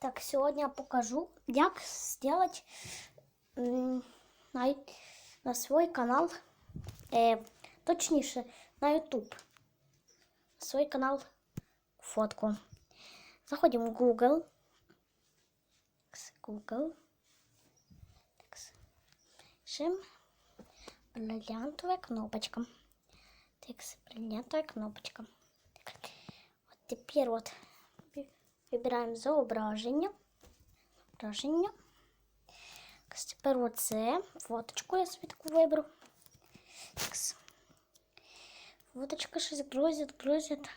Так, сегодня я покажу, как сделать на, на свой канал, э, точніше, на YouTube. Свой канал фотку. Заходим в Google. Google. Пишем бриллиантовая кнопочка. Текст, бриллиантовая кнопочка. Вот теперь вот вибираємо зображення. Зображення. Тепер оце. Фоточку я собі таку виберу. Фоточка щось грузить, грузить.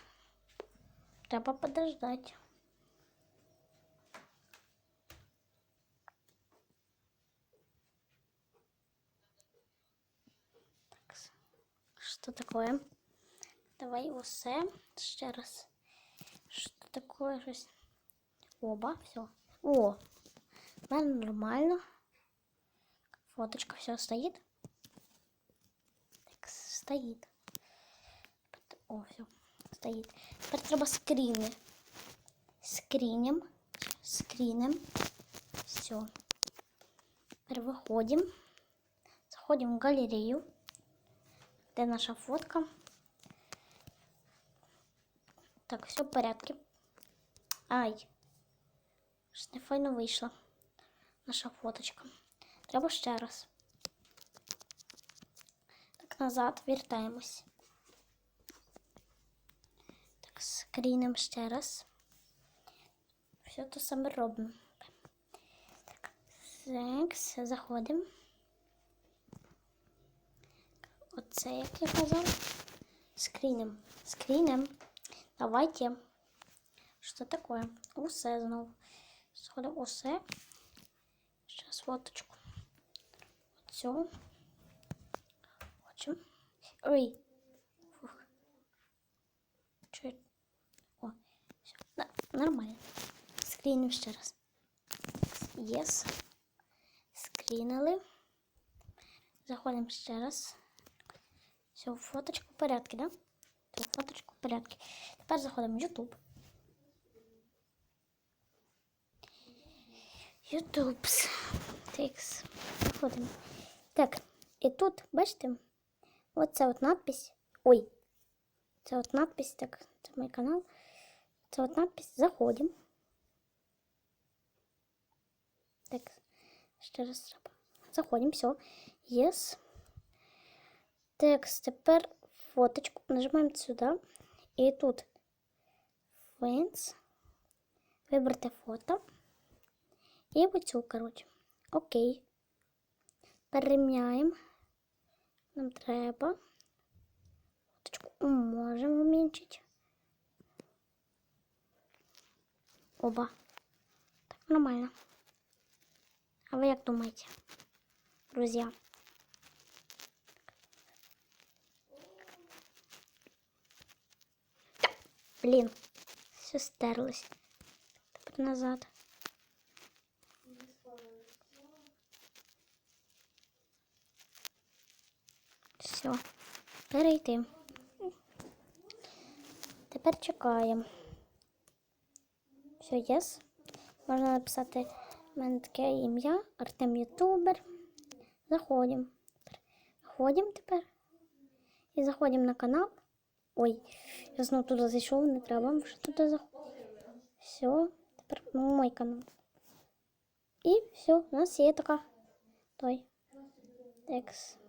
Треба подождати. Так. Що таке? Давай усе. Ще раз. Что такое? Щось? Оба, все. О, в мене нормально. Фоточка все стоит. Так, стоит. О, все, стоит. Тепер треба скріни. Скрінем. Скрінем. Все. Тепер виходимо. Заходимо в галерею. Де наша фотка. Так, все в порядке. Ай. Щось не файно вийшла. Наша фоточка. Треба ще раз. Так, назад вертаємось. Так, скрінем ще раз. Все те саме робимо. Так, секс, заходимо. Оце, як я казав. Скрінем. Скрінем. Давайте. Что такое? Усе знову. Сходимо усе. Сейчас фоточку. Оцю. Хочемо. Ой. Фух. Чуть. О, все. Да, нормально. Скріним ще раз. Yes. Скрінили. Заходимо ще раз. Все, фоточка в порядке, да? Все, фоточка в порядке. Тепер заходимо в YouTube. Ютубс. Текс. Заходимо. Так, і тут, бачите, оце от надпись. Ой, це от надпись, так, це мій канал. Це от надпись. Заходимо. Так, ще раз. Заходимо, все. Yes. Текст. Тепер фоточку. Нажимаємо сюди. І тут Friends. Вибрати фото. І оцю, коротше. Окей. Переміняємо. Нам треба. Можемо уменьшити. Оба. Так, нормально. А ви як думаєте, друзі? Блін, все стерлось. Тепер назад. Все, перейти. Тепер чекаємо. Все, єс. Можна написати мене таке ім'я, Артем Ютубер. Заходимо. Заходимо тепер. І заходимо на канал. Ой, я знову туди зайшов, не треба вже туди заходити. Все, тепер мій канал. І все, у нас є така той текст.